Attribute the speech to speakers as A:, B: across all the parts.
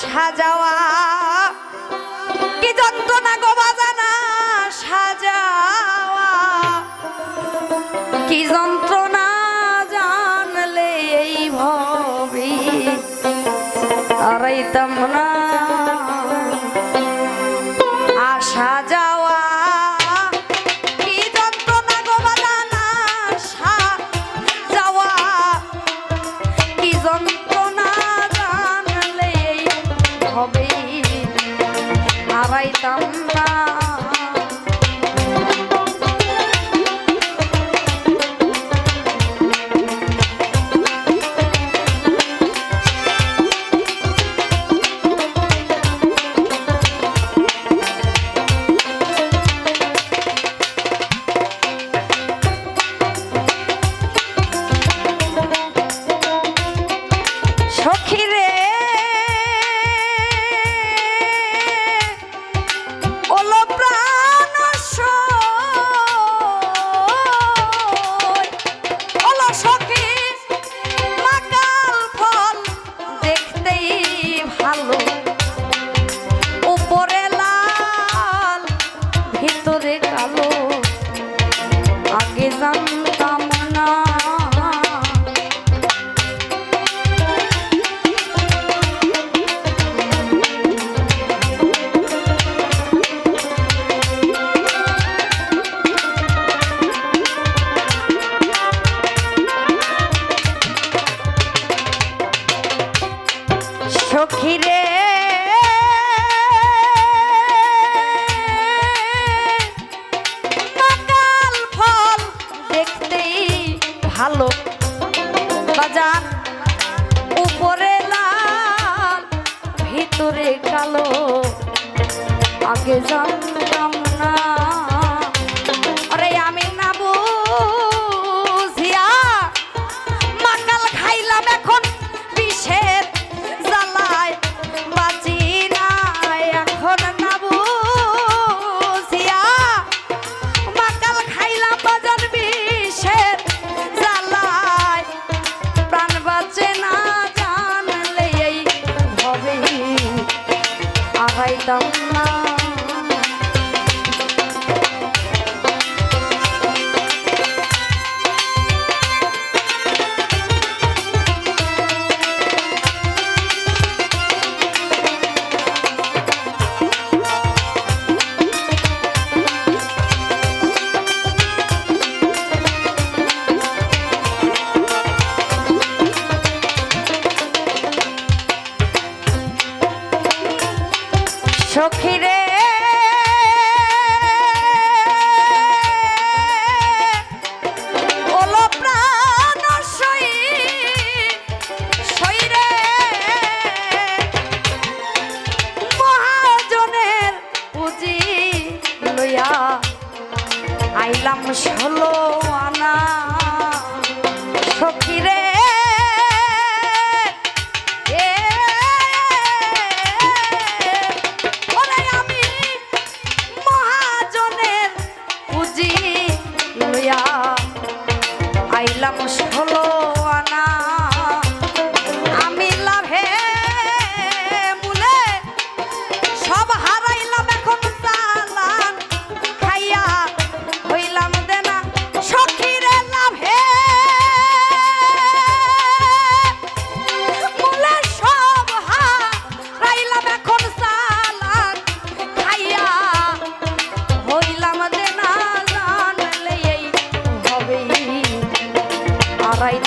A: সাজাওয়া কি যন্ত্রণা গো বাজানা সাজাওয়া কি যন্ত্রণা জানলে এই ভবি। আর এই পাইতাম না তোরে কালো। আগে জানতাম দাও। সখীরে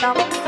A: নাম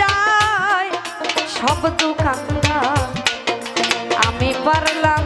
A: যায় সব দোকানদার আমি পারলাম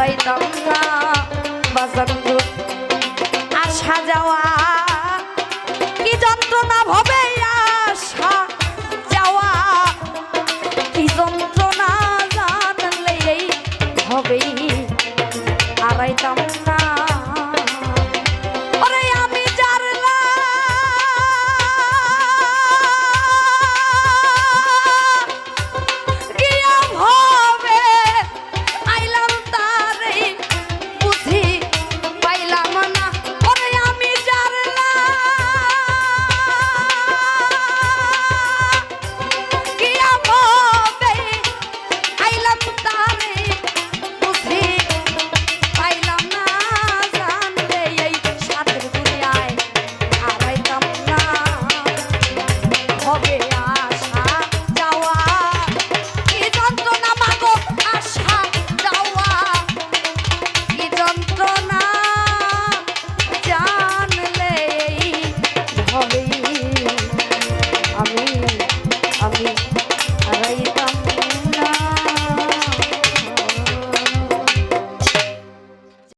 A: বাজাই না বাজান আর যাওয়া